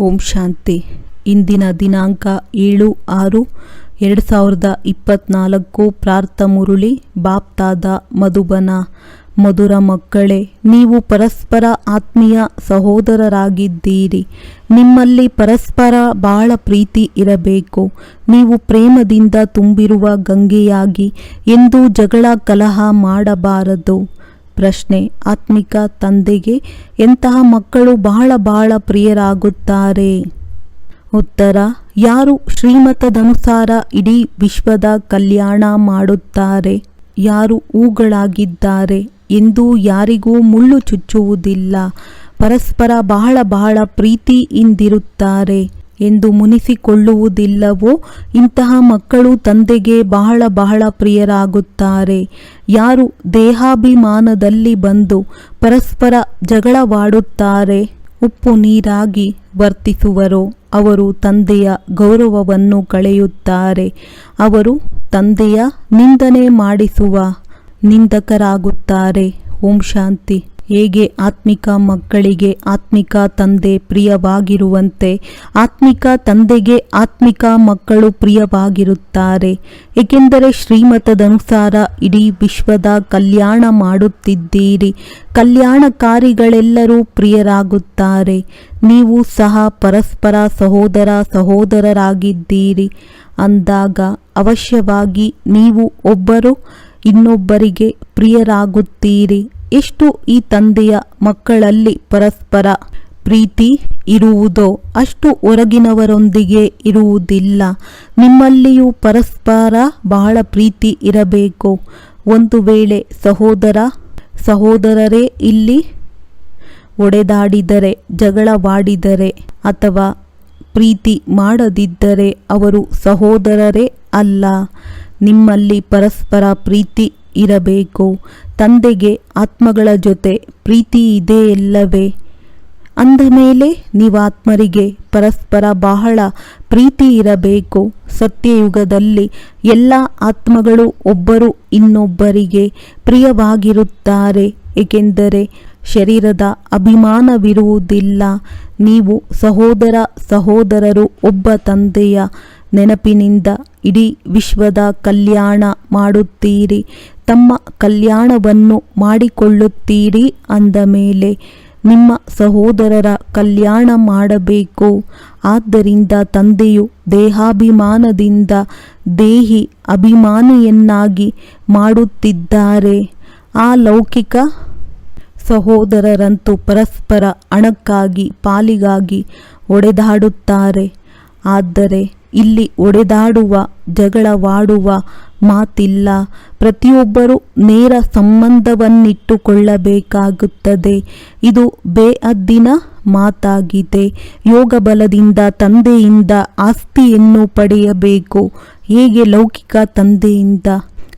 ಓಂ ಶಾಂತಿ. ಇಂದಿನ ದಿನಾಂಕ ಏಳು ಆರು ಎರಡು ಸಾವಿರದ ಇಪ್ಪತ್ನಾಲ್ಕು ಪ್ರಾರ್ಥ ಮುರುಳಿ, ಬಾಪ್ತಾದ ಮಧುಬನ. ಮಧುರ ಮಕ್ಕಳೇ, ನೀವು ಪರಸ್ಪರ ಆತ್ಮೀಯ ಸಹೋದರರಾಗಿದ್ದೀರಿ. ನಿಮ್ಮಲ್ಲಿ ಪರಸ್ಪರ ಬಹಳ ಪ್ರೀತಿ ಇರಬೇಕು. ನೀವು ಪ್ರೇಮದಿಂದ ತುಂಬಿರುವ ಗಂಗೆಯಾಗಿ ಎಂದೂ ಜಗಳ ಕಲಹ ಮಾಡಬಾರದು. ಪ್ರಶ್ನೆ. ಆತ್ಮಿಕ ತಂದೆಗೆ ಎಂತಹ ಮಕ್ಕಳು ಬಹಳ ಬಹಳ ಪ್ರಿಯರಾಗುತ್ತಾರೆ? ಉತ್ತರ. ಯಾರು ಶ್ರೀಮತದನುಸಾರ ಇಡೀ ವಿಶ್ವದ ಕಲ್ಯಾಣ ಮಾಡುತ್ತಾರೆ? ಯಾರು ಹೂಗಳಾಗಿದ್ದಾರೆ ಎಂದು ಯಾರಿಗೂ ಮುಳ್ಳು ಚುಚ್ಚುವುದಿಲ್ಲ. ಪರಸ್ಪರ ಬಹಳ ಬಹಳ ಪ್ರೀತಿಯಿಂದಿರುತ್ತಾರೆ ಎಂದು ಮುನಿಸಿಕೊಳ್ಳುವುದಿಲ್ಲವೋ? ಇಂತಹ ಮಕ್ಕಳು ತಂದೆಗೆ ಬಹಳ ಬಹಳ ಪ್ರಿಯರಾಗುತ್ತಾರೆ. ಯಾರು ದೇಹಾಭಿಮಾನದಲ್ಲಿ ಬಂದು ಪರಸ್ಪರ ಜಗಳವಾಡುತ್ತಾರೆ, ಉಪ್ಪು ನೀರಾಗಿ ವರ್ತಿಸುವರೋ. ಅವರು ತಂದೆಯ ಗೌರವವನ್ನು ಕಳೆಯುತ್ತಾರೆ. ಅವರು ತಂದೆಯ ನಿಂದನೆ ಮಾಡಿಸುವ ನಿಂದಕರಾಗುತ್ತಾರೆ. ಓಂ ಶಾಂತಿ. ಹೇಗೆ ಆತ್ಮಿಕ ಮಕ್ಕಳಿಗೆ ಆತ್ಮಿಕ ತಂದೆ ಪ್ರಿಯವಾಗಿರುವಂತೆ ಆತ್ಮಿಕ ತಂದೆಗೆ ಆತ್ಮಿಕ ಮಕ್ಕಳು ಪ್ರಿಯವಾಗಿರುತ್ತಾರೆ. ಏಕೆಂದರೆ ಶ್ರೀಮತದನುಸಾರ ಇಡೀ ವಿಶ್ವದ ಕಲ್ಯಾಣ ಮಾಡುತ್ತಿದ್ದೀರಿ. ಕಲ್ಯಾಣಕಾರಿಗಳೆಲ್ಲರೂ ಪ್ರಿಯರಾಗುತ್ತಾರೆ. ನೀವು ಸಹ ಪರಸ್ಪರ ಸಹೋದರ ಸಹೋದರರಾಗಿದ್ದೀರಿ. ಅಂದಾಗ ಅವಶ್ಯವಾಗಿ ನೀವು ಒಬ್ಬರು ಇನ್ನೊಬ್ಬರಿಗೆ ಪ್ರಿಯರಾಗುತ್ತೀರಿ. ಎಷ್ಟು ಈ ತಂದೆಯ ಮಕ್ಕಳಲ್ಲಿ ಪರಸ್ಪರ ಪ್ರೀತಿ ಇರುವುದೋ ಅಷ್ಟು ಹೊರಗಿನವರೊಂದಿಗೆ ಇರುವುದಿಲ್ಲ. ನಿಮ್ಮಲ್ಲಿಯೂ ಪರಸ್ಪರ ಬಹಳ ಪ್ರೀತಿ ಇರಬೇಕು. ಒಂದು ವೇಳೆ ಸಹೋದರ, ಸಹೋದರರೇ ಇಲ್ಲಿ ಒಡೆದಾಡಿದರೆ, ಜಗಳವಾಡಿದರೆ ಅಥವಾ ಪ್ರೀತಿ ಮಾಡದಿದ್ದರೆ ಅವರು ಸಹೋದರರೇ ಅಲ್ಲ. ನಿಮ್ಮಲ್ಲಿ ಪರಸ್ಪರ ಪ್ರೀತಿ ಇರಬೇಕು. ತಂದೆಗೆ ಆತ್ಮಗಳ ಜೊತೆ ಪ್ರೀತಿ ಇದೆಯಲ್ಲವೇ? ಅಂದ ಮೇಲೆ ನೀವಾತ್ಮರಿಗೆ ಪರಸ್ಪರ ಬಹಳ ಪ್ರೀತಿ ಇರಬೇಕು. ಸತ್ಯಯುಗದಲ್ಲಿ ಎಲ್ಲ ಆತ್ಮಗಳು ಒಬ್ಬರು ಇನ್ನೊಬ್ಬರಿಗೆ ಪ್ರಿಯವಾಗಿರುತ್ತಾರೆ. ಏಕೆಂದರೆ ಶರೀರದ ಅಭಿಮಾನವಿರುವುದಿಲ್ಲ. ನೀವು ಸಹೋದರ ಸಹೋದರರು ಒಬ್ಬ ತಂದೆಯ ನೆನಪಿನಿಂದ ಇಡೀ ವಿಶ್ವದ ಕಲ್ಯಾಣ ಮಾಡುತ್ತೀರಿ. ತಮ್ಮ ಕಲ್ಯಾಣವನ್ನು ಮಾಡಿಕೊಳ್ಳುತ್ತೀರಿ ಅಂದ ಮೇಲೆ, ನಿಮ್ಮ ಸಹೋದರರ ಕಲ್ಯಾಣ ಮಾಡಬೇಕು. ಆದ್ದರಿಂದ ತಂದೆಯು ದೇಹಾಭಿಮಾನದಿಂದ ದೇಹಿ ಅಭಿಮಾನಿಯನ್ನಾಗಿ ಮಾಡುತ್ತಿದ್ದಾರೆ. ಆ ಲೌಕಿಕ ಸಹೋದರರಂತೂ ಪರಸ್ಪರ ಹಣಕ್ಕಾಗಿ, ಪಾಲಿಗಾಗಿ ಒಡೆದಾಡುತ್ತಾರೆ. ಆದರೆ ಇಲ್ಲಿ ಒಡೆದಾಡುವ, ಜಗಳವಾಡುವ ಮಾತಿಲ್ಲ. ಪ್ರತಿಯೊಬ್ಬರೂ ನೇರ ಸಂಬಂಧವನ್ನಿಟ್ಟುಕೊಳ್ಳಬೇಕಾಗುತ್ತದೆ. ಇದು ಬೇಅದ್ದಿನ ಮಾತಾಗಿದೆ. ಯೋಗ ಬಲದಿಂದ ತಂದೆಯಿಂದ ಆಸ್ತಿಯನ್ನು ಪಡೆಯಬೇಕು. ಹೇಗೆ ಲೌಕಿಕ ತಂದೆಯಿಂದ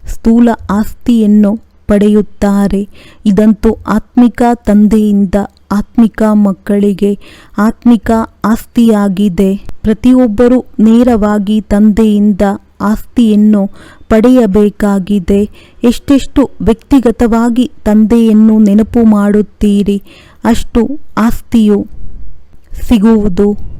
ಸ್ಥೂಲ ಆಸ್ತಿಯನ್ನು ಪಡೆಯುತ್ತಾರೆ. ಇದಂತೂ ಆತ್ಮಿಕ ತಂದೆಯಿಂದ ಆತ್ಮಿಕ ಮಕ್ಕಳಿಗೆ ಆತ್ಮಿಕ ಆಸ್ತಿಯಾಗಿದೆ. ಪ್ರತಿಯೊಬ್ಬರೂ ನೇರವಾಗಿ ತಂದೆಯಿಂದ ಆಸ್ತಿಯನ್ನು ಪಡೆಯಬೇಕಾಗಿದೆ. ಎಷ್ಟೆಷ್ಟು ವ್ಯಕ್ತಿಗತವಾಗಿ ತಂದೆಯನ್ನು ನೆನಪು ಮಾಡುತ್ತೀರಿ, ಅಷ್ಟು ಆಸ್ತಿಯು ಸಿಗುವುದು.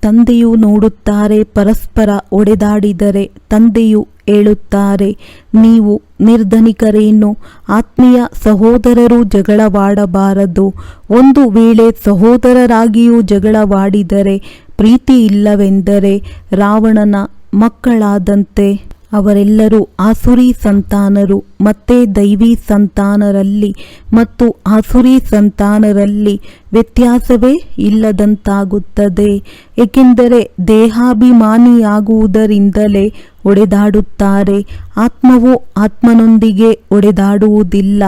ತಂದೆಯು ನೋಡುತ್ತಾರೆ, ಪರಸ್ಪರ ಒಡೆದಾಡಿದರೆ ತಂದೆಯು ಹೇಳುತ್ತಾರೆ, ನೀವು ನಿರ್ಧನಿಕರೇನು, ಆತ್ಮೀಯ ಸಹೋದರರು ಜಗಳವಾಡಬಾರದು. ಒಂದು ವೇಳೆ ಸಹೋದರರಾಗಿಯೂ ಜಗಳವಾಡಿದರೆ ಪ್ರೀತಿ ಇಲ್ಲವೆಂದರೆ ರಾವಣನ ಮಕ್ಕಳಾದಂತೆ ಅವರೆಲ್ಲರೂ ಆಸುರಿ ಸಂತಾನರು, ಮತ್ತೆ ದೈವಿ ಸಂತಾನರಲ್ಲಿ ಮತ್ತು ಆಸುರಿ ಸಂತಾನರಲ್ಲಿ ವ್ಯತ್ಯಾಸವೇ ಇಲ್ಲದಂತಾಗುತ್ತದೆ. ಏಕೆಂದರೆ ದೇಹಾಭಿಮಾನಿಯಾಗುವುದರಿಂದಲೇ ಒಡೆದಾಡುತ್ತಾರೆ. ಆತ್ಮವು ಆತ್ಮನೊಂದಿಗೆ ಒಡೆದಾಡುವುದಿಲ್ಲ.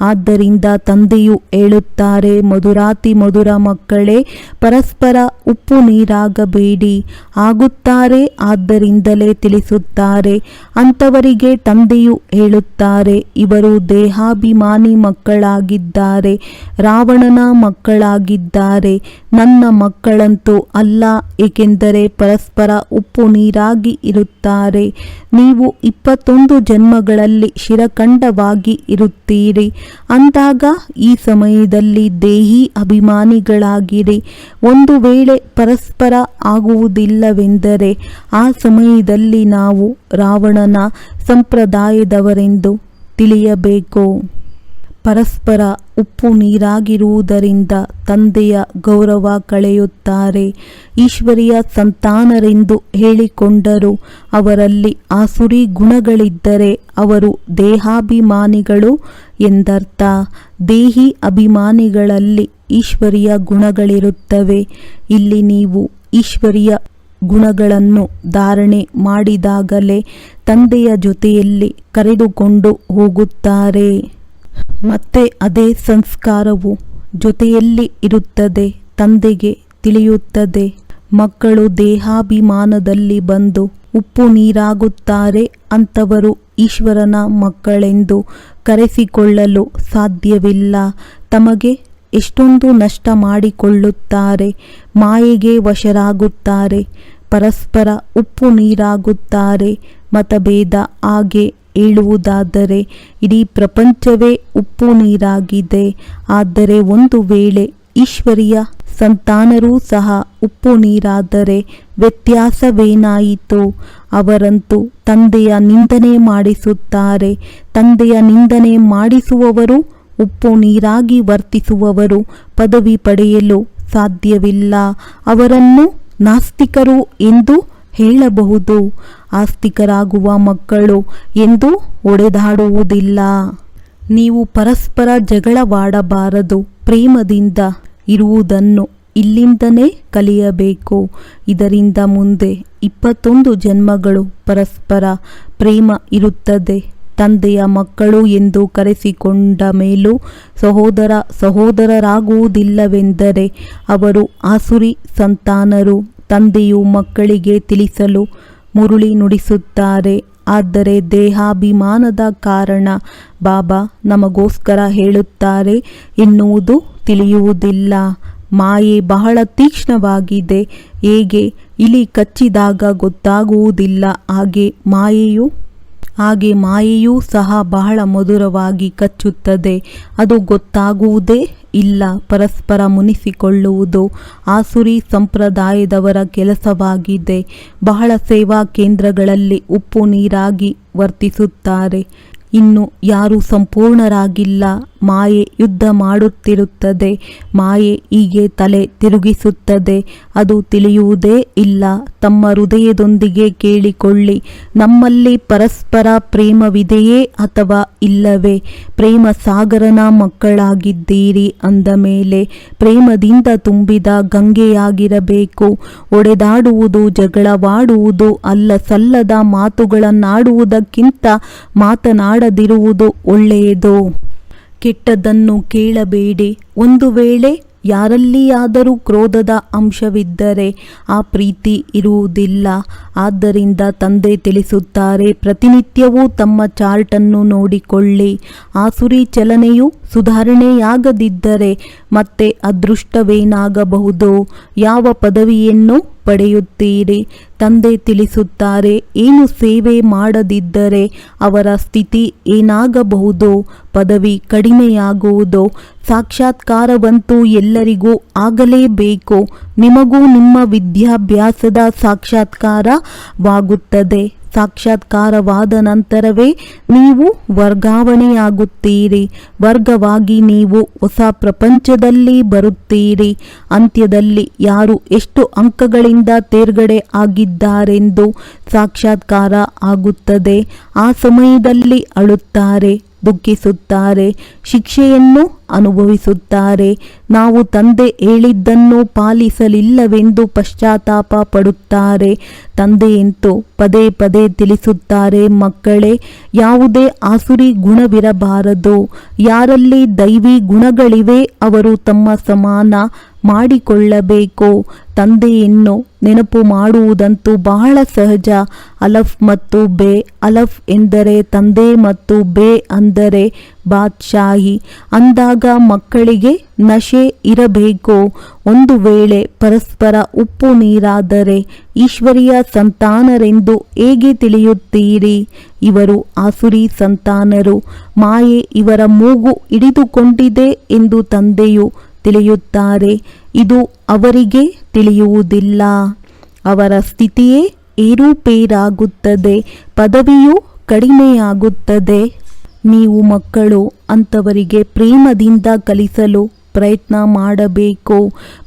ಆದ್ದರಿಂದ ತಂದೆಯು ಹೇಳುತ್ತಾರೆ, ಮಧುರಾತಿ ಮಧುರ ಮಕ್ಕಳೇ, ಪರಸ್ಪರ ಉಪ್ಪು ನೀರಾಗಬೇಡಿ. ಆಗುತ್ತಾರೆ, ಆದ್ದರಿಂದಲೇ ತಿಳಿಸುತ್ತಾರೆ. ಅಂಥವರಿಗೆ ತಂದೆಯು ಹೇಳುತ್ತಾರೆ, ಇವರು ದೇಹಾಭಿಮಾನಿ ಮಕ್ಕಳಾಗಿದ್ದಾರೆ, ರಾವಣನ ಮಕ್ಕಳಾಗಿದ್ದಾರೆ. ನನ್ನ ಮಕ್ಕಳಂತೂ ಅಲ್ಲ, ಏಕೆಂದರೆ ಪರಸ್ಪರ ಉಪ್ಪು ನೀರಾಗಿ ಇರುತ್ತಾರೆ. ನೀವು ಇಪ್ಪತ್ತೊಂದು ಜನ್ಮಗಳಲ್ಲಿ ಶಿರಖಂಡವಾಗಿ ಇರುತ್ತೀರಿ. ಅಂದಾಗ ಈ ಸಮಯದಲ್ಲಿ ದೇಹಿ ಅಭಿಮಾನಿಗಳಾಗಿರಿ. ಒಂದು ವೇಳೆ ಪರಸ್ಪರ ಆಗುವುದಿಲ್ಲವೆಂದರೆ ಆ ಸಮಯದಲ್ಲಿ ನಾವು ರಾವಣನ ಸಂಪ್ರದಾಯದವರೆಂದು ತಿಳಿಯಬೇಕು. ಪರಸ್ಪರ ಉಪ್ಪು ನೀರಾಗಿರುವುದರಿಂದ ತಂದೆಯ ಗೌರವ ಕಳೆಯುತ್ತಾರೆ. ಈಶ್ವರಿಯ ಸಂತಾನರೆಂದು ಹೇಳಿಕೊಂಡರು. ಅವರಲ್ಲಿ ಆಸುರಿ ಗುಣಗಳಿದ್ದರೆ ಅವರು ದೇಹಾಭಿಮಾನಿಗಳು ಎಂದರ್ಥ. ದೇಹಿ ಅಭಿಮಾನಿಗಳಲ್ಲಿ ಈಶ್ವರಿಯ ಗುಣಗಳಿರುತ್ತವೆ. ಇಲ್ಲಿ ನೀವು ಈಶ್ವರಿಯ ಗುಣಗಳನ್ನು ಧಾರಣೆ ಮಾಡಿದಾಗಲೇ ತಂದೆಯ ಜೊತೆಯಲ್ಲಿ ಕರೆದುಕೊಂಡು ಹೋಗುತ್ತಾರೆ. ಮತ್ತೆ ಅದೇ ಸಂಸ್ಕಾರವು ಜೊತೆಯಲ್ಲಿ ಇರುತ್ತದೆ, ತಂದೆಗೆ ತಿಳಿಯುತ್ತದೆ. ಮಕ್ಕಳು ದೇಹಾಭಿಮಾನದಲ್ಲಿ ಬಂದು ಉಪ್ಪು ನೀರಾಗುತ್ತಾರೆ ಅಂತವರು ಈಶ್ವರನ ಮಕ್ಕಳೆಂದು ಕರೆಸಿಕೊಳ್ಳಲು ಸಾಧ್ಯವಿಲ್ಲ. ತಮಗೆ ಎಷ್ಟೊಂದು ನಷ್ಟ ಮಾಡಿಕೊಳ್ಳುತ್ತಾರೆ, ಮಾಯೆಗೆ ವಶರಾಗುತ್ತಾರೆ, ಪರಸ್ಪರ ಉಪ್ಪು ನೀರಾಗುತ್ತಾರೆ, ಮತಭೇದ ಹಾಗೆ ಹೇಳುವುದಾದರೆ ಇಡೀ ಪ್ರಪಂಚವೇ ಉಪ್ಪು ನೀರಾಗಿದೆ. ಆದರೆ ಒಂದು ವೇಳೆ ಈಶ್ವರಿಯ ಸಂತಾನರೂ ಸಹ ಉಪ್ಪು ನೀರಾದರೆ ವ್ಯತ್ಯಾಸವೇನಾಯಿತು? ಅವರಂತೂ ತಂದೆಯ ನಿಂದನೆ ಮಾಡಿಸುತ್ತಾರೆ. ತಂದೆಯ ನಿಂದನೆ ಮಾಡಿಸುವವರು ಉಪ್ಪು ನೀರಾಗಿ ವರ್ತಿಸುವವರು ಪದವಿ ಪಡೆಯಲು ಸಾಧ್ಯವಿಲ್ಲ. ಅವರನ್ನು ನಾಸ್ತಿಕರು ಎಂದು ಹೇಳಬಹುದು. ಆಸ್ತಿಕರಾಗುವ ಮಕ್ಕಳು ಎಂದು ಒಡೆದಾಡುವುದಿಲ್ಲ. ನೀವು ಪರಸ್ಪರ ಜಗಳವಾಡಬಾರದು, ಪ್ರೇಮದಿಂದ ಇರುವುದನ್ನು ಇಲ್ಲಿಂದನೇ ಕಲಿಯಬೇಕು. ಇದರಿಂದ ಮುಂದೆ ಇಪ್ಪತ್ತೊಂದು ಜನ್ಮಗಳು ಪರಸ್ಪರ ಪ್ರೇಮ ಇರುತ್ತದೆ. ತಂದೆಯ ಮಕ್ಕಳು ಎಂದು ಕರೆಸಿಕೊಂಡ ಮೇಲೂ ಸಹೋದರ ಸಹೋದರರಾಗುವುದಿಲ್ಲವೆಂದರೆ ಅವರು ಆಸುರಿ ಸಂತಾನರು. ತಂದೆಯು ಮಕ್ಕಳಿಗೆ ತಿಳಿಸಲು ಮುರುಳಿ ನುಡಿಸುತ್ತಾರೆ. ಆದರೆ ದೇಹಾಭಿಮಾನದ ಕಾರಣ ಬಾಬಾ ನಮಗೋಸ್ಕರ ಹೇಳುತ್ತಾರೆ, ಎನ್ನುವುದು ತಿಳಿಯುವುದಿಲ್ಲ. ಮಾಯೆ ಬಹಳ ತೀಕ್ಷ್ಣವಾಗಿದೆ. ಹೇಗೆ? ಇಲಿ ಕಚ್ಚಿದಾಗ ಗೊತ್ತಾಗುವುದಿಲ್ಲ. ಹಾಗೆ ಮಾಯೆಯು ಹಾಗೆ ಮಾಯೆಯೂ ಸಹ ಬಹಳ ಮಧುರವಾಗಿ ಕಚ್ಚುತ್ತದೆ. ಅದು ಗೊತ್ತಾಗುವುದೇ ಇಲ್ಲ. ಪರಸ್ಪರ ಮುನಿಸಿಕೊಳ್ಳುವುದು ಆಸುರಿ ಸಂಪ್ರದಾಯದವರ ಕೆಲಸವಾಗಿದೆ. ಬಹಳ ಸೇವಾ ಕೇಂದ್ರಗಳಲ್ಲಿ ಉಪ್ಪು ನೀರಾಗಿ ವರ್ತಿಸುತ್ತಾರೆ. ಇನ್ನು ಯಾರು ಸಂಪೂರ್ಣರಾಗಿಲ್ಲ. ಮಾಯೆ ಯುದ್ಧ ಮಾಡುತ್ತಿರುತ್ತದೆ. ಮಾಯೆ ಹೀಗೆ ತಲೆ ತಿರುಗಿಸುತ್ತದೆ. ಅದು ತಿಳಿಯುವುದೇ ಇಲ್ಲ. ತಮ್ಮ ಹೃದಯದೊಂದಿಗೆ ಕೇಳಿಕೊಳ್ಳಿ. ನಮ್ಮಲ್ಲಿ ಪರಸ್ಪರ ಪ್ರೇಮವಿದೆಯೇ ಅಥವಾ ಇಲ್ಲವೇ? ಪ್ರೇಮ ಸಾಗರನ ಮಕ್ಕಳಾಗಿದ್ದೀರಿ ಅಂದ ಮೇಲೆ ಪ್ರೇಮದಿಂದ ತುಂಬಿದ ಗಂಗೆಯಾಗಿರಬೇಕು. ಒಡೆದಾಡುವುದು, ಜಗಳವಾಡುವುದು ಅಲ್ಲ, ಸಲ್ಲದ ಮಾತುಗಳನ್ನಾಡುವುದಕ್ಕಿಂತ ಮಾತನಾಡದಿರುವುದು ಒಳ್ಳೆಯದು? ಕೆಟ್ಟದ್ದನ್ನು ಕೇಳಬೇಡಿ. ಒಂದು ವೇಳೆ ಯಾರಲ್ಲಿಯಾದರೂ ಕ್ರೋಧದ ಅಂಶವಿದ್ದರೆ ಆ ಪ್ರೀತಿ ಇರುವುದಿಲ್ಲ. ಆದ್ದರಿಂದ ತಂದೆ ತಿಳಿಸುತ್ತಾರೆ, ಪ್ರತಿನಿತ್ಯವೂ ತಮ್ಮ ಚಾರ್ಟನ್ನು ನೋಡಿಕೊಳ್ಳಿ. ಆಸುರಿ ಚಲನೆಯು ಸುಧಾರಣೆಯಾಗದಿದ್ದರೆ ಮತ್ತೆ ಅದೃಷ್ಟವೇನಾಗಬಹುದು? ಯಾವ ಪದವಿಯನ್ನು ಪಡೆಯುತ್ತೀರಿ. ತಂದೆ ತಿಳಿಸುತ್ತಾರೆ, ಏನು ಸೇವೆ ಮಾಡದಿದ್ದರೆ ಅವರ ಸ್ಥಿತಿ ಏನಾಗಬಹುದು? ಪದವಿ ಕಡಿಮೆಯಾಗುವುದು. ಸಾಕ್ಷಾತ್ಕಾರವಂತೂ ಎಲ್ಲರಿಗೂ ಆಗಲೇಬೇಕು. ನಿಮಗೂ ನಿಮ್ಮ ವಿದ್ಯಾಭ್ಯಾಸದ ಸಾಕ್ಷಾತ್ಕಾರವಾಗುತ್ತದೆ. ಸಾಕ್ಷಾತ್ಕಾರವಾದ ನಂತರವೇ ನೀವು ವರ್ಗಾವಣೆಯಾಗುತ್ತೀರಿ. ವರ್ಗವಾಗಿ ನೀವು ಹೊಸ ಪ್ರಪಂಚದಲ್ಲಿ ಬರುತ್ತೀರಿ. ಅಂತ್ಯದಲ್ಲಿ ಯಾರು ಎಷ್ಟು ಅಂಕಗಳಿಂದ ತೇರ್ಗಡೆ ಆಗಿದ್ದಾರೆಂದು ಸಾಕ್ಷಾತ್ಕಾರ ಆಗುತ್ತದೆ. ಆ ಸಮಯದಲ್ಲಿ ಅಳುತ್ತಾರೆ. ದುಃಖಿಸುತ್ತಾರೆ, ಶಿಕ್ಷೆಯನ್ನು ಅನುಭವಿಸುತ್ತಾರೆ. ನಾವು ತಂದೆ ಹೇಳಿದ್ದನ್ನು ಪಾಲಿಸಲಿಲ್ಲವೆಂದು ಪಶ್ಚಾತ್ತಾಪ ಪಡುತ್ತಾರೆ. ತಂದೆಯಂತೂ ಪದೇ ಪದೇ ತಿಳಿಸುತ್ತಾರೆ, ಮಕ್ಕಳೇ, ಯಾವುದೇ ಆಸುರಿ ಗುಣವಿರಬಾರದು. ಯಾರಲ್ಲಿ ದೈವಿ ಗುಣಗಳಿವೆ, ಅವರು ತಮ್ಮ ಸಮಾನ ಮಾಡಿಕೊಳ್ಳಬೇಕು. ತಂದೆಯನ್ನು ನೆನಪು ಮಾಡುವುದಂತೂ ಬಹಳ ಸಹಜ. ಅಲಫ್ ಮತ್ತು ಬೇ, ಅಲಫ್ ಎಂದರೆ ತಂದೆ ಮತ್ತು ಬೇ ಅಂದರೆ ಬಾದ್ಶಾಹಿ. ಅಂದಾಗ ಮಕ್ಕಳಿಗೆ ನಶೆ ಇರಬೇಕು. ಒಂದು ವೇಳೆ ಪರಸ್ಪರ ಉಪ್ಪು ನೀರಾದರೆ ಈಶ್ವರಿಯ ಸಂತಾನರೆಂದು ಹೇಗೆ ತಿಳಿಯುತ್ತೀರಿ? ಇವರು ಆಸುರಿ ಸಂತಾನರು. ಮಾಯೆ ಇವರ ಮೂಗು ಹಿಡಿದುಕೊಂಡಿದೆ ಎಂದು ತಂದೆಯು ತಿಳಿಯುತ್ತಾರೆ. ಇದು ಅವರಿಗೆ ತಿಳಿಯುವುದಿಲ್ಲ. ಅವರ ಸ್ಥಿತಿಯೇ ಏರುಪೇರಾಗುತ್ತದೆ ಪದವಿಯು ಕಡಿಮೆಯಾಗುತ್ತದೆ. ನೀವು ಮಕ್ಕಳು ಅಂಥವರಿಗೆ ಪ್ರೇಮದಿಂದ ಕಲಿಸಲು ಪ್ರಯತ್ನ ಮಾಡಬೇಕು,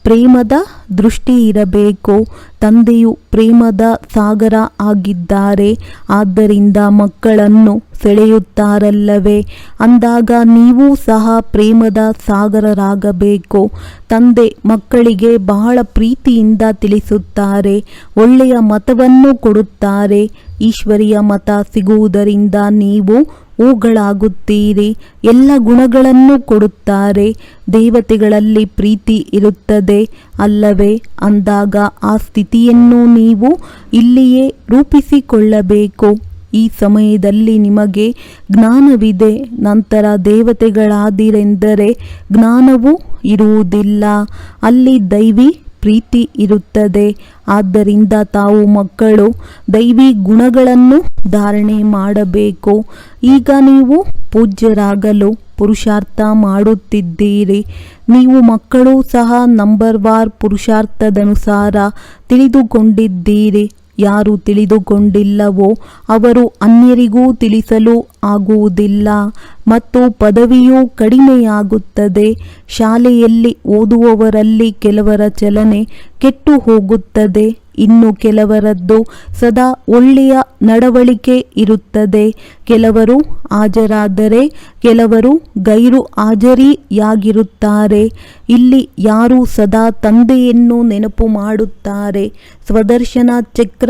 ಪ್ರೇಮದ ದೃಷ್ಟಿ ಇರಬೇಕು. ತಂದೆಯು ಪ್ರೇಮದ ಸಾಗರ ಆಗಿದ್ದಾರೆ, ಆದ್ದರಿಂದ ಮಕ್ಕಳನ್ನು ಸೆಳೆಯುತ್ತಾರಲ್ಲವೇ? ಅಂದಾಗ ನೀವು ಸಹ ಪ್ರೇಮದ ಸಾಗರರಾಗಬೇಕು. ತಂದೆ ಮಕ್ಕಳಿಗೆ ಬಹಳ ಪ್ರೀತಿಯಿಂದ ತಿಳಿಸುತ್ತಾರೆ, ಒಳ್ಳೆಯ ಮತವನ್ನು ಕೊಡುತ್ತಾರೆ. ಈಶ್ವರಿಯ ಮತ ಸಿಗುವುದರಿಂದ ನೀವು ಹೂಗಳಾಗುತ್ತೀರಿ, ಎಲ್ಲ ಗುಣಗಳನ್ನು ಕೊಡುತ್ತಾರೆ. ದೇವತೆಗಳಲ್ಲಿ ಪ್ರೀತಿ ಇರುತ್ತದೆ ಅಲ್ಲವೇ? ಅಂದಾಗ ಆ ಸ್ಥಿತಿಯನ್ನು ನೀವು ಇಲ್ಲಿಯೇ ರೂಪಿಸಿಕೊಳ್ಳಬೇಕು. ಈ ಸಮಯದಲ್ಲಿ ನಿಮಗೆ ಜ್ಞಾನವಿದೆ. ನಂತರ ದೇವತೆಗಳಾದಿರೆಂದರೆ ಜ್ಞಾನವೂ ಇರುವುದಿಲ್ಲ. ಅಲ್ಲಿ ದೈವಿ ಪ್ರೀತಿ ಇರುತ್ತದೆ. ಆದ್ದರಿಂದ ತಾವು ಮಕ್ಕಳು, ದೈವಿ ಗುಣಗಳನ್ನು ಧಾರಣೆ ಮಾಡಬೇಕು. ಈಗ ನೀವು ಪೂಜ್ಯರಾಗಲು ಪುರುಷಾರ್ಥ ಮಾಡುತ್ತಿದ್ದೀರಿ. ನೀವು ಮಕ್ಕಳು ಸಹ ನಂಬರ್ ವಾರ್ ಪುರುಷಾರ್ಥದನುಸಾರ ತಿಳಿದುಕೊಂಡಿದ್ದೀರಿ. ಯಾರು ತಿಳಿದುಕೊಂಡಿಲ್ಲವೋ ಅವರು ಅನ್ಯರಿಗೂ ತಿಳಿಸಲು ಆಗುವುದಿಲ್ಲ ಮತ್ತು ಪದವಿಯು ಕಡಿಮೆಯಾಗುತ್ತದೆ. ಶಾಲೆಯಲ್ಲಿ ಓದುವವರಲ್ಲಿ ಕೆಲವರ ಚಲನೆ ಕೆಟ್ಟು ಹೋಗುತ್ತದೆ. ಇನ್ನು ಕೆಲವರದ್ದು ಸದಾ ಒಳ್ಳೆಯ ನಡವಳಿಕೆ ಇರುತ್ತದೆ. ಕೆಲವರು ಹಾಜರಾದರೆ ಕೆಲವರು ಗೈರು ಹಾಜರಿಯಾಗಿರುತ್ತಾರೆ. ಇಲ್ಲಿ ಯಾರು ಸದಾ ತಂದೆಯನ್ನು ನೆನಪು ಮಾಡುತ್ತಾರೆ. ಸ್ವದರ್ಶನ ಚಕ್ರ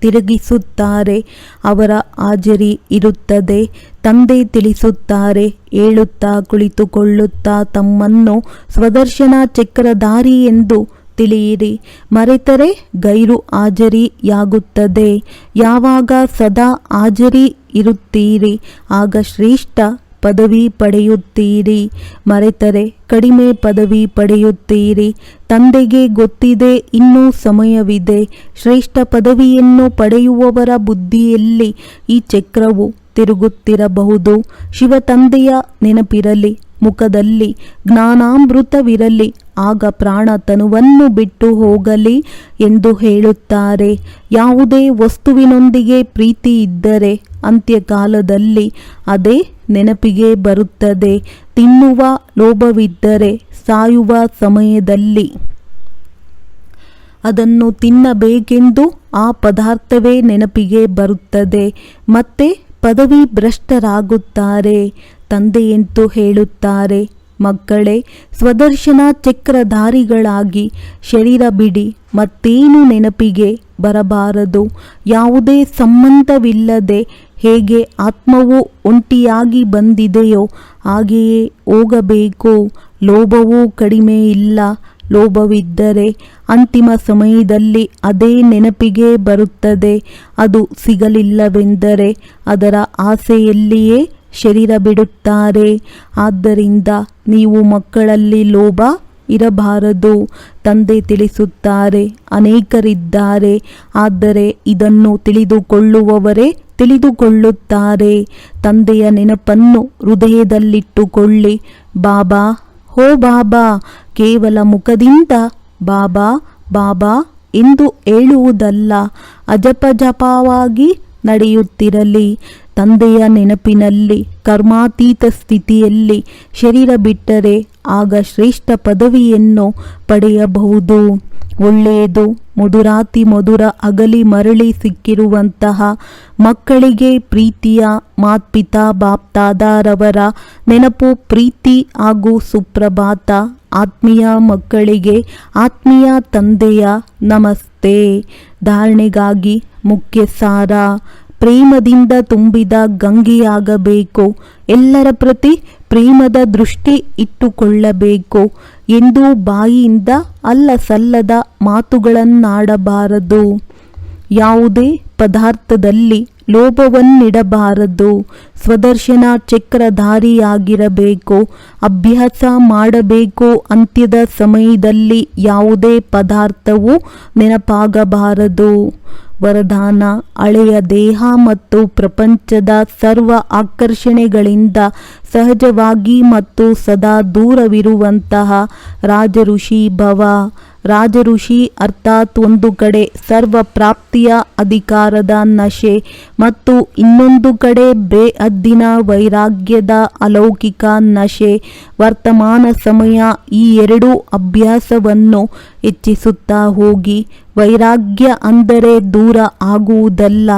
ತಿರುಗಿಸುತ್ತಾರೆ. ಅವರ ಹಾಜರಿ ಇರುತ್ತದೆ. ತಂದೆ ತಿಳಿಸುತ್ತಾರೆ, ಹೇಳುತ್ತಾ ಕುಳಿತುಕೊಳ್ಳುತ್ತಾ ತಮ್ಮನ್ನು ಸ್ವದರ್ಶನ ಚಕ್ರಧಾರಿ ಎಂದು ತಿಳಿಯಿರಿ. ಮರೆತರೆ ಗೈರು ಹಾಜರಿಯಾಗುತ್ತದೆ. ಯಾವಾಗ ಸದಾ ಹಾಜರಿ ಇರುತ್ತೀರಿ. ಆಗ ಶ್ರೇಷ್ಠ ಪದವಿ ಪಡೆಯುತ್ತೀರಿ. ಮರೆತರೆ ಕಡಿಮೆ ಪದವಿ ಪಡೆಯುತ್ತೀರಿ. ತಂದೆಗೆ ಗೊತ್ತಿದೆ, ಇನ್ನೂ ಸಮಯವಿದೆ. ಶ್ರೇಷ್ಠ ಪದವಿಯನ್ನು ಪಡೆಯುವವರ ಬುದ್ಧಿಯಲ್ಲಿ ಈ ಚಕ್ರವು ತಿರುಗುತ್ತಿರಬಹುದು. ಶಿವ ತಂದೆಯ ನೆನಪಿರಲಿ. ಮುಖದಲ್ಲಿ ಜ್ಞಾನಾಮೃತವಿರಲಿ, ಆಗ ಪ್ರಾಣ ತನುವನ್ನು ಬಿಟ್ಟು ಹೋಗಲಿ ಎಂದು ಹೇಳುತ್ತಾರೆ. ಯಾವುದೇ ವಸ್ತುವಿನೊಂದಿಗೆ ಪ್ರೀತಿ ಇದ್ದರೆ ಅಂತ್ಯಕಾಲದಲ್ಲಿ ಅದೇ ನೆನಪಿಗೆ ಬರುತ್ತದೆ. ತಿನ್ನುವ ಲೋಭವಿದ್ದರೆ ಸಾಯುವ ಸಮಯದಲ್ಲಿ ಅದನ್ನು ತಿನ್ನಬೇಕೆಂದು ಆ ಪದಾರ್ಥವೇ ನೆನಪಿಗೆ ಬರುತ್ತದೆ. ಮತ್ತೆ ಪದವಿ ಭ್ರಷ್ಟರಾಗುತ್ತಾರೆ ತಂದೆಯಂತೂ ಹೇಳುತ್ತಾರೆ, ಮಕ್ಕಳೇ, ಸ್ವದರ್ಶನ ಚಕ್ರಧಾರಿಗಳಾಗಿ ಶರೀರ ಬಿಡಿ, ಮತ್ತೇನು ನೆನಪಿಗೆ ಬರಬಾರದು, ಯಾವುದೇ ಸಂಬಂಧವಿಲ್ಲದೆ ಹೇಗೆ ಆತ್ಮವು ಒಂಟಿಯಾಗಿ ಬಂದಿದೆಯೋ ಹಾಗೆಯೇ ಹೋಗಬೇಕು, ಲೋಭವೂ ಕಡಿಮೆ ಇಲ್ಲ ಲೋಭವಿದ್ದರೆ ಅಂತಿಮ ಸಮಯದಲ್ಲಿ ಅದೇ ನೆನಪಿಗೆ ಬರುತ್ತದೆ. ಅದು ಸಿಗಲಿಲ್ಲವೆಂದರೆ ಅದರ ಆಸೆಯಲ್ಲಿಯೇ ಶರೀರ ಬಿಡುತ್ತಾರೆ. ಆದ್ದರಿಂದ ನೀವು ಮಕ್ಕಳಲ್ಲಿ ಲೋಭ ಇರಬಾರದು. ತಂದೆ ತಿಳಿಸುತ್ತಾರೆ, ಅನೇಕರಿದ್ದಾರೆ. ಆದರೆ ಇದನ್ನು ತಿಳಿದುಕೊಳ್ಳುವವರೇ ತಿಳಿದುಕೊಳ್ಳುತ್ತಾರೆ. ತಂದೆಯ ನೆನಪನ್ನು ಹೃದಯದಲ್ಲಿಟ್ಟುಕೊಳ್ಳಿ. ಬಾಬಾ ಹೋ ಬಾಬಾ, ಕೇವಲ ಮುಖದಿಂದ ಬಾಬಾ ಬಾಬಾ ಎಂದು ಹೇಳುವುದಲ್ಲ, ಅಜಪಜಪವಾಗಿ ನಡೆಯುತ್ತಿರಲಿ. ತಂದೆಯ ನೆನಪಿನಲ್ಲಿ, ಕರ್ಮಾತೀತ ಸ್ಥಿತಿಯಲ್ಲಿ ಶರೀರ ಬಿಟ್ಟರೆ ಆಗ ಶ್ರೇಷ್ಠ ಪದವಿಯನ್ನು ಪಡೆಯಬಹುದು. ಒಳ್ಳೆಯದು. ಮಧುರಾತಿ ಮಧುರ ಅಗಲಿ ಮರಳಿ ಸಿಕ್ಕಿರುವಂತಹ ಮಕ್ಕಳಿಗೆ ಪ್ರೀತಿಯ ಮಾತ್ಪಿತಾ ಬಾಪ್ತಾದಾರವರ ನೆನಪು ಪ್ರೀತಿ ಹಾಗೂ ಸುಪ್ರಭಾತ. ಆತ್ಮೀಯ ಮಕ್ಕಳಿಗೆ ಆತ್ಮೀಯ ತಂದೆಯ ನಮಸ್ತೆ. ಧಾರಣೆಗಾಗಿ ಮುಖ್ಯ ಸಾರ ಪ್ರೇಮದಿಂದ ತುಂಬಿದ ಗಂಗೆಯಾಗಬೇಕು. ಎಲ್ಲರ ಪ್ರತಿ ಪ್ರೇಮದ ದೃಷ್ಟಿ ಇಟ್ಟುಕೊಳ್ಳಬೇಕು ಎಂದು ಬಾಯಿಯಿಂದ ಅಲ್ಲ ಸಲ್ಲದ ಮಾತುಗಳನ್ನಾಡಬಾರದು. ಯಾವುದೇ ಪದಾರ್ಥದಲ್ಲಿ ಲೋಭವನ್ನಿಡಬಾರದು. ಸ್ವದರ್ಶನ ಚಕ್ರಧಾರಿಯಾಗಿರಬೇಕು, ಅಭ್ಯಾಸ ಮಾಡಬೇಕು ಅಂತ್ಯದ ಸಮಯದಲ್ಲಿ ಯಾವುದೇ ಪದಾರ್ಥವು ನೆನಪಾಗಬಾರದು. ವರದಾನ, ಹಳೆಯ ದೇಹ ಮತ್ತು ಪ್ರಪಂಚದ ಸರ್ವ ಆಕರ್ಷಣೆಗಳಿಂದ ಸಹಜವಾಗಿ ಮತ್ತು ಸದಾ ದೂರವಿರುವಂತಹ ರಾಜಋಷಿ ಭವ. ರಾಜಋಷಿ ಅರ್ಥಾತ್ ಒಂದು ಕಡೆ ಸರ್ವ ಪ್ರಾಪ್ತಿಯ ಅಧಿಕಾರದ ನಶೆ ಮತ್ತು ಇನ್ನೊಂದು ಕಡೆ ಬೇಅದ್ದಿನ ವೈರಾಗ್ಯದ ಅಲೌಕಿಕ ನಶೆ. ವರ್ತಮಾನ ಸಮಯ ಈ ಎರಡೂ ಅಭ್ಯಾಸವನ್ನು ಹೆಚ್ಚಿಸುತ್ತಾ ಹೋಗಿ. ವೈರಾಗ್ಯ ಅಂದರೆ ದೂರ ಆಗುವುದಲ್ಲ,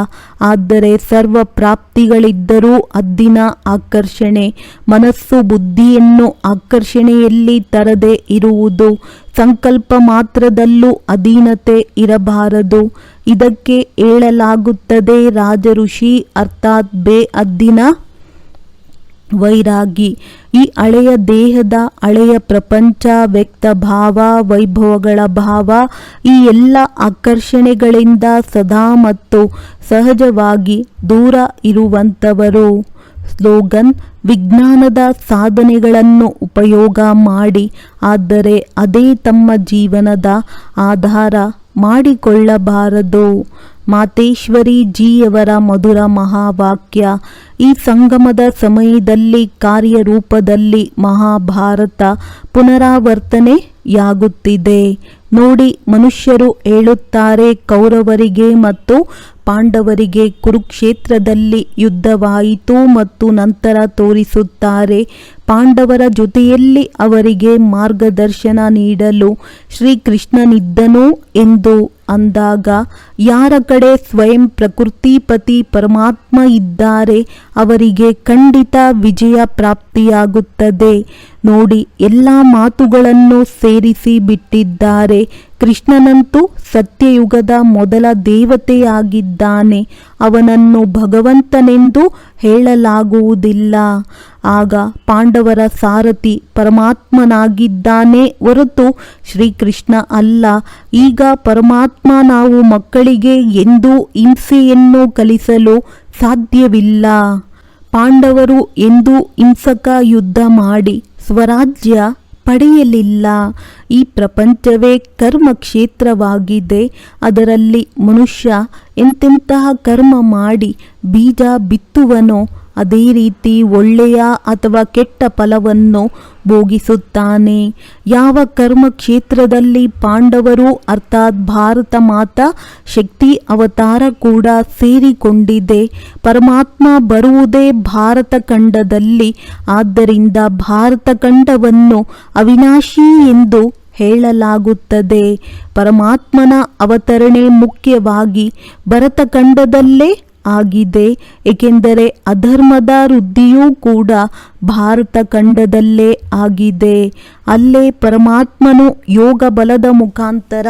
ಆದರೆ ಸರ್ವ ಪ್ರಾಪ್ತಿಗಳಿದ್ದರೂ ಅದ್ದಿನ ಆಕರ್ಷಣೆ, ಮನಸ್ಸು ಬುದ್ಧಿಯನ್ನು ಆಕರ್ಷಣೆಯಲ್ಲಿ ತರದೆ ಇರುವುದು, ಸಂಕಲ್ಪ ಮಾತ್ರದಲ್ಲೂ ಅಧೀನತೆ ಇರಬಾರದು. ಇದಕ್ಕೆ ಹೇಳಲಾಗುತ್ತದೆ ರಾಜಋಷಿ, ಅರ್ಥಾತ್ ಬೇ ಅದ್ದಿನ ವೈರಾಗಿ. ಈ ಹಳೆಯ ದೇಹದ ಹಳೆಯ ಪ್ರಪಂಚ, ವ್ಯಕ್ತ ಭಾವ, ವೈಭವಗಳ ಭಾವ, ಈ ಎಲ್ಲ ಆಕರ್ಷಣೆಗಳಿಂದ ಸದಾ ಮತ್ತು ಸಹಜವಾಗಿ ದೂರ ಇರುವಂಥವರು. ಸ್ಲೋಗನ್, ವಿಜ್ಞಾನದ ಸಾಧನೆಗಳನ್ನು ಉಪಯೋಗ ಮಾಡಿ, ಆದರೆ ಅದೇ ತಮ್ಮ ಜೀವನದ ಆಧಾರ ಮಾಡಿಕೊಳ್ಳಬಾರದು. ಮಾತೇಶ್ವರಿ ಜಿಯವರ ಮಧುರ ಮಹಾವಾಕ್ಯ, ಈ ಸಂಗಮದ ಸಮಯದಲ್ಲಿ ಕಾರ್ಯರೂಪದಲ್ಲಿ ಮಹಾಭಾರತ ಪುನರಾವರ್ತನೆಯಾಗುತ್ತಿದೆ. ನೋಡಿ ಮನುಷ್ಯರು ಹೇಳುತ್ತಾರೆ, ಕೌರವರಿಗೆ ಮತ್ತು ಪಾಂಡವರಿಗೆ ಕುರುಕ್ಷೇತ್ರದಲ್ಲಿ ಯುದ್ಧವಾಯಿತು ಮತ್ತು ನಂತರ ತೋರಿಸುತ್ತಾರೆ ಪಾಂಡವರ ಜೊತೆಯಲ್ಲಿ ಅವರಿಗೆ ಮಾರ್ಗದರ್ಶನ ನೀಡಲು ಶ್ರೀಕೃಷ್ಣನಿದ್ದನು ಎಂದು ಅಂದಾಗ, ಯಾರ ಕಡೆ ಸ್ವಯಂ ಪ್ರಕೃತಿಪತಿ ಪರಮಾತ್ಮ ಇದ್ದಾರೆ ಅವರಿಗೆ ಖಂಡಿತ ವಿಜಯ ಪ್ರಾಪ್ತಿಯಾಗುತ್ತದೆ. ನೋಡಿ, ಎಲ್ಲ ಮಾತುಗಳನ್ನು ಸೇರಿಸಿ ಬಿಟ್ಟಿದ್ದಾರೆ. ಕೃಷ್ಣನಂತೂ ಸತ್ಯಯುಗದ ಮೊದಲ ದೇವತೆಯಾಗಿದ್ದಾನೆ. ಅವನನ್ನು ಭಗವಂತನೆಂದು ಹೇಳಲಾಗುವುದಿಲ್ಲ. ಆಗ ಪಾಂಡವರ ಸಾರಥಿ ಪರಮಾತ್ಮನಾಗಿದ್ದಾನೆ ಹೊರತು ಶ್ರೀಕೃಷ್ಣ ಅಲ್ಲ. ಈಗ ಪರಮಾತ್ಮ ನಾವು ಮಕ್ಕಳಿಗೆ ಎಂದೂ ಹಿಂಸೆಯನ್ನು ಕಲಿಸಲು ಸಾಧ್ಯವಿಲ್ಲ. ಪಾಂಡವರು ಎಂದೂ ಹಿಂಸಕ ಯುದ್ಧ ಮಾಡಿ ಸ್ವರಾಜ್ಯ ಪಡೆಯಲಿಲ್ಲ. ಈ ಪ್ರಪಂಚವೇ ಕರ್ಮ ಕ್ಷೇತ್ರವಾಗಿದೆ ಅದರಲ್ಲಿ ಮನುಷ್ಯ ಎಂತೆಂತಹ ಕರ್ಮ ಮಾಡಿ ಬೀಜ ಬಿತ್ತುವನೋ ಅದೇ ರೀತಿ ಒಳ್ಳೆಯ ಅಥವಾ ಕೆಟ್ಟ ಫಲವನ್ನು ಭೋಗಿಸುತ್ತಾನೆ. ಯಾವ ಕರ್ಮ ಕ್ಷೇತ್ರದಲ್ಲಿ ಪಾಂಡವರು, ಅರ್ಥಾತ್ ಭಾರತ ಮಾತಾ, ಶಕ್ತಿ ಅವತಾರ ಕೂಡ ಸೇರಿಕೊಂಡಿದೆ. ಪರಮಾತ್ಮ ಬರುವುದೇ ಭಾರತ ಖಂಡದಲ್ಲಿ. ಆದ್ದರಿಂದ ಭಾರತ ಖಂಡವನ್ನು ಅವಿನಾಶಿ ಎಂದು ಹೇಳಲಾಗುತ್ತದೆ. ಪರಮಾತ್ಮನ ಅವತರಣೆ ಮುಖ್ಯವಾಗಿ ಭರತಖಂಡದಲ್ಲೇ ಆಗಿದೆ. ಏಕೆಂದರೆ ಅಧರ್ಮದ ವೃದ್ಧಿಯೂ ಕೂಡ ಭಾರತ ಖಂಡದಲ್ಲೇ ಆಗಿದೆ. ಅಲ್ಲೇ ಪರಮಾತ್ಮನು ಯೋಗ ಬಲದ ಮುಖಾಂತರ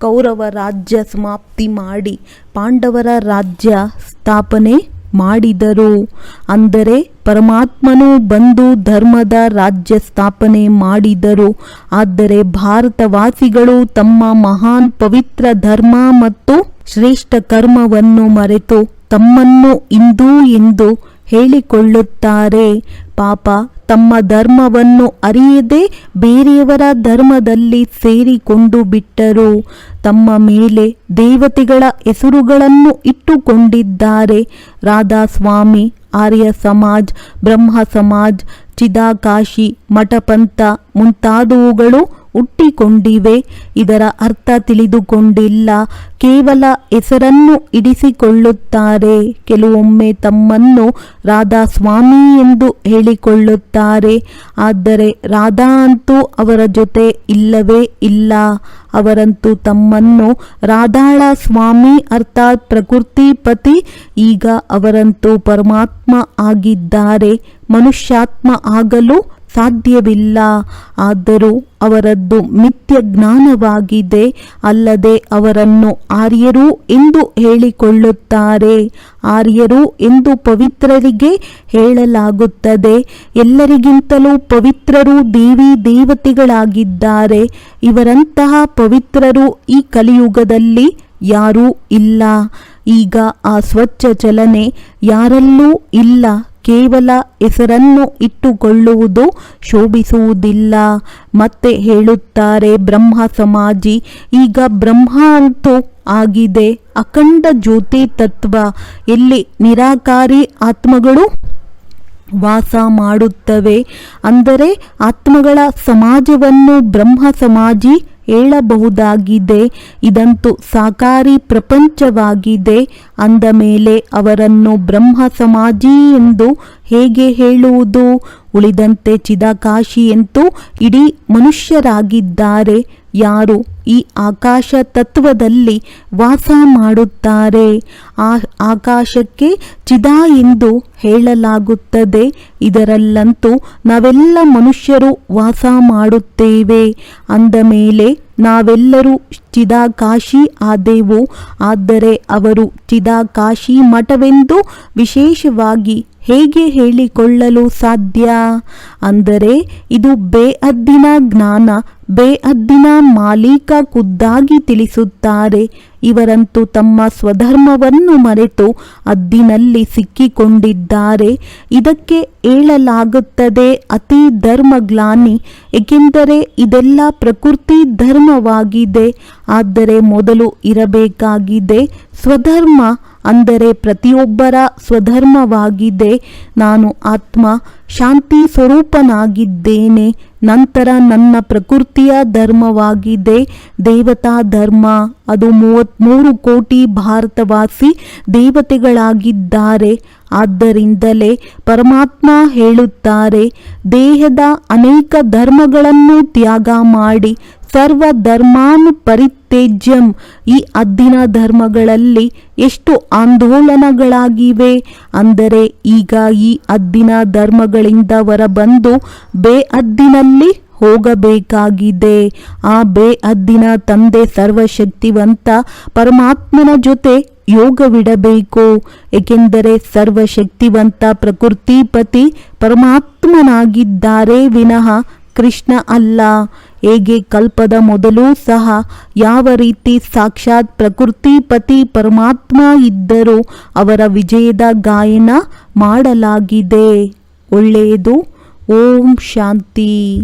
ಕೌರವ ರಾಜ್ಯ ಸಮಾಪ್ತಿ ಮಾಡಿ ಪಾಂಡವರ ರಾಜ್ಯ ಸ್ಥಾಪನೆ ಮಾಡಿದರು. ಅಂದರೆ ಪರಮಾತ್ಮನು ಬಂದು ಧರ್ಮದ ರಾಜ್ಯ ಸ್ಥಾಪನೆ ಮಾಡಿದರು. ಆದರೆ ಭಾರತವಾಸಿಗಳು ತಮ್ಮ ಮಹಾನ್ ಪವಿತ್ರ ಧರ್ಮ ಮತ್ತು ಶ್ರೇಷ್ಠ ಕರ್ಮವನ್ನು ಮರೆತು ತಮ್ಮನ್ನು ಹಿಂದೂ ಎಂದು ಹೇಳಿಕೊಳ್ಳುತ್ತಾರೆ. ಪಾಪ, ತಮ್ಮ ಧರ್ಮವನ್ನು ಅರಿಯದೆ ಬೇರೆಯವರ ಧರ್ಮದಲ್ಲಿ ಸೇರಿಕೊಂಡು ಬಿಟ್ಟರು. ತಮ್ಮ ಮೇಲೆ ದೇವತೆಗಳ ಹೆಸರುಗಳನ್ನು ಇಟ್ಟುಕೊಂಡಿದ್ದಾರೆ. ರಾಧಾಸ್ವಾಮಿ, ಆರ್ಯ ಸಮಾಜ್, ಬ್ರಹ್ಮ ಸಮಾಜ್, ಚಿದಾಕಾಶಿ, ಮಠಪಂಥ ಮುಂತಾದವುಗಳು ಹುಟ್ಟಿಕೊಂಡಿವೆ. ಇದರ ಅರ್ಥ ತಿಳಿದುಕೊಂಡಿಲ್ಲ. ಕೇವಲ ಹೆಸರನ್ನು ಇಡಿಸಿಕೊಳ್ಳುತ್ತಾರೆ. ಕೆಲವೊಮ್ಮೆ ತಮ್ಮನ್ನು ರಾಧಾ ಸ್ವಾಮಿ ಎಂದು ಹೇಳಿಕೊಳ್ಳುತ್ತಾರೆ. ಆದರೆ ರಾಧಾ ಅಂತೂ ಅವರ ಜೊತೆ ಇಲ್ಲವೇ ಇಲ್ಲ. ಅವರಂತೂ ತಮ್ಮನ್ನು ರಾಧಾಳ ಸ್ವಾಮಿ ಅರ್ಥಾತ್ ಪ್ರಕೃತಿಪತಿ ಈಗ ಅವರಂತೂ ಪರಮಾತ್ಮ ಆಗಿದ್ದಾರೆ. ಮನುಷ್ಯಾತ್ಮ ಆಗಲು ಸಾಧ್ಯವಿಲ್ಲ. ಆದರೂ ಅವರದ್ದು ಮಿಥ್ಯ ಜ್ಞಾನವಾಗಿದೆ, ಅಲ್ಲದೆ ಅವರನ್ನು ಆರ್ಯರು ಎಂದು ಹೇಳಿಕೊಳ್ಳುತ್ತಾರೆ. ಆರ್ಯರು ಎಂದು ಪವಿತ್ರರಿಗೆ ಹೇಳಲಾಗುತ್ತದೆ. ಎಲ್ಲರಿಗಿಂತಲೂ ಪವಿತ್ರರು ದೇವಿ ದೇವತೆಗಳಾಗಿದ್ದಾರೆ. ಇವರಂತಹ ಪವಿತ್ರರು ಈ ಕಲಿಯುಗದಲ್ಲಿ ಯಾರೂ ಇಲ್ಲ. ಈಗ ಆ ಸ್ವಚ್ಛ ಚಲನೆ ಯಾರಲ್ಲೂ ಇಲ್ಲ. ಕೇವಲ ಹೆಸರನ್ನು ಇಟ್ಟುಕೊಳ್ಳುವುದು ಶೋಭಿಸುವುದಿಲ್ಲ. ಮತ್ತೆ ಹೇಳುತ್ತಾರೆ ಬ್ರಹ್ಮ ಸಮಾಜಿ, ಈಗ ಬ್ರಹ್ಮ ಅಂತೂ ಆಗಿದೆ, ಅಖಂಡ ಜ್ಯೋತಿ ತತ್ವ, ಎಲ್ಲಿ ನಿರಾಕಾರಿ ಆತ್ಮಗಳು ವಾಸ ಮಾಡುತ್ತವೆ? ಅಂದರೆ ಆತ್ಮಗಳ ಸಮಾಜವನ್ನು ಬ್ರಹ್ಮ ಸಮಾಜಿ ಹೇಳಬಹುದಾಗಿದೆ. ಇದಂತೂ ಸಾಕಾರಿ ಪ್ರಪಂಚವಾಗಿದೆ. ಅಂದ ಮೇಲೆ ಅವರನ್ನು ಬ್ರಹ್ಮ ಸಮಾಜಿ ಎಂದು ಹೇಗೆ ಹೇಳುವುದು? ಉಳಿದಂತೆ ಚಿದಾಕಾಶಿ ಎಂತೂ ಇಡೀ ಮನುಷ್ಯರಾಗಿದ್ದಾರೆ. ಯಾರು ಈ ಆಕಾಶ ತತ್ವದಲ್ಲಿ ವಾಸ ಮಾಡುತ್ತಾರೆ? ಆ ಆಕಾಶಕ್ಕೆ ಚಿದಾ ಎಂದು ಹೇಳಲಾಗುತ್ತದೆ. ಇದರಲ್ಲಂತೂ ನಾವೆಲ್ಲ ಮನುಷ್ಯರು ವಾಸ ಮಾಡುತ್ತೇವೆ. ಅಂದ ಮೇಲೆ ನಾವೆಲ್ಲರೂ ಚಿದಾಕಾಶಿ ಆದೆವು. ಆದರೆ ಅವರು ಚಿದಾಕಾಶಿ ಮಠವೆಂದು ವಿಶೇಷವಾಗಿ ಹೇಗೆ ಹೇಳಿಕೊಳ್ಳಲು ಸಾಧ್ಯ? ಅಂದರೆ, ಇದು ಬೇಅದ್ದಿನ ಜ್ಞಾನ ಬೇಅದ್ದಿನ ಮಾಲೀಕ ಖುದ್ದಾಗಿ ತಿಳಿಸುತ್ತಾರೆ. ಇವರಂತೂ ತಮ್ಮ ಸ್ವಧರ್ಮವನ್ನು ಮರೆತು ಅದ್ದಿನಲ್ಲಿ ಸಿಕ್ಕಿಕೊಂಡಿದ್ದಾರೆ. ಇದಕ್ಕೆ ಹೇಳಲಾಗುತ್ತದೆ ಅತಿ ಧರ್ಮಗ್ಲಾನಿ, ಏಕೆಂದರೆ ಇದೆಲ್ಲ ಪ್ರಕೃತಿ ಧರ್ಮವಾಗಿದೆ. ಆದರೆ ಮೊದಲು ಇರಬೇಕಾಗಿದೆ ಸ್ವಧರ್ಮ. ಅಂದರೆ ಪ್ರತಿಯೊಬ್ಬರ ಸ್ವಧರ್ಮವಾಗಿದೆ ನಾನು ಆತ್ಮ ಶಾಂತಿ ಸ್ವರೂಪನಾಗಿದ್ದೇನೆ, ನಂತರ ನನ್ನ ಪ್ರಕೃತಿಯ ಧರ್ಮವಾಗಿದೆ ದೇವತಾ ಧರ್ಮ. ಅದು ಮೂವತ್ತ್ಮೂರು ಕೋಟಿ ಭಾರತವಾಸಿ ದೇವತೆಗಳಾಗಿದ್ದಾರೆ. ಆದ್ದರಿಂದಲೇ ಪರಮಾತ್ಮ ಹೇಳುತ್ತಾರೆ, ದೇಹದ ಅನೇಕ ಧರ್ಮಗಳನ್ನು ತ್ಯಾಗ ಮಾಡಿ ಸರ್ವ ಧರ್ಮಾನು ಪರಿತ್ಯಜ್ಯಂ ಈ ಅದ್ದಿನ ಧರ್ಮಗಳಲ್ಲಿ ಎಷ್ಟು ಆಂದೋಲನಗಳಾಗಿವೆ ಅಂದರೆ ಈಗ ಈ ಅದ್ದಿನ ಧರ್ಮಗಳಿಂದ ಹೊರಬಂದು ಬೇ ಅದ್ದಿನಲ್ಲಿ ಹೋಗಬೇಕಾಗಿದೆ. ಆ ಬೇ ಅದ್ದಿನ ತಂದೆ ಸರ್ವಶಕ್ತಿವಂತ ಪರಮಾತ್ಮನ ಜೊತೆ ಯೋಗವಿಡಬೇಕು. ಏಕೆಂದರೆ ಸರ್ವಶಕ್ತಿವಂತ ಪ್ರಕೃತಿಪತಿ ಪರಮಾತ್ಮನಾಗಿದ್ದಾರೆ ವಿನಃ ಕೃಷ್ಣ ಅಲ್ಲ. ಹೇಗೆ ಕಲ್ಪದ ಮೊದಲು ಸಹ ಯಾವ ರೀತಿ ಸಾಕ್ಷಾತ್ ಪ್ರಕೃತಿ ಪತಿ ಪರಮಾತ್ಮ ಇದ್ದರೂ ಅವರ ವಿಜಯದ ಗಾಯನ ಮಾಡಲಾಗಿದೆ. ಒಳ್ಳೆಯದು. ಓಂ ಶಾಂತಿ.